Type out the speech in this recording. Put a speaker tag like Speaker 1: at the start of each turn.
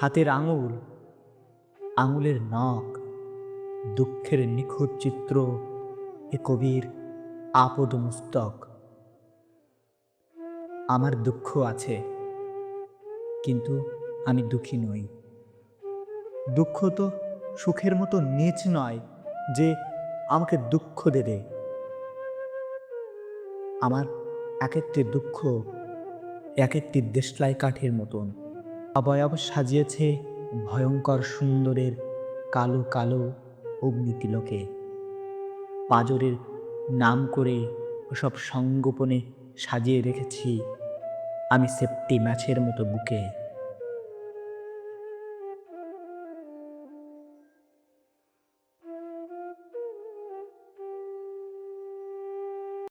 Speaker 1: হাতের আঙুল, আঙুলের নখ দুঃখের নিখুঁত চিত্র এ কবির আপদ মস্তক আমার দুঃখ আছে, কিন্তু আমি দুঃখী নই। দুঃখ তো সুখের মতো নিচ নয় যে আমাকে দুঃখ দেবে। আমার এক একটি দুঃখ এক একটি দেশলাই কাঠের মতন। অবয়ব সাজিয়েছে ভয়ঙ্কর সুন্দরের কালো কালো অগ্নিতিলকে। পাজরের নাম করে ওসব সংগোপনে সাজিয়ে রেখেছি আমি সেপ্টি ম্যাচের মতো বুকে।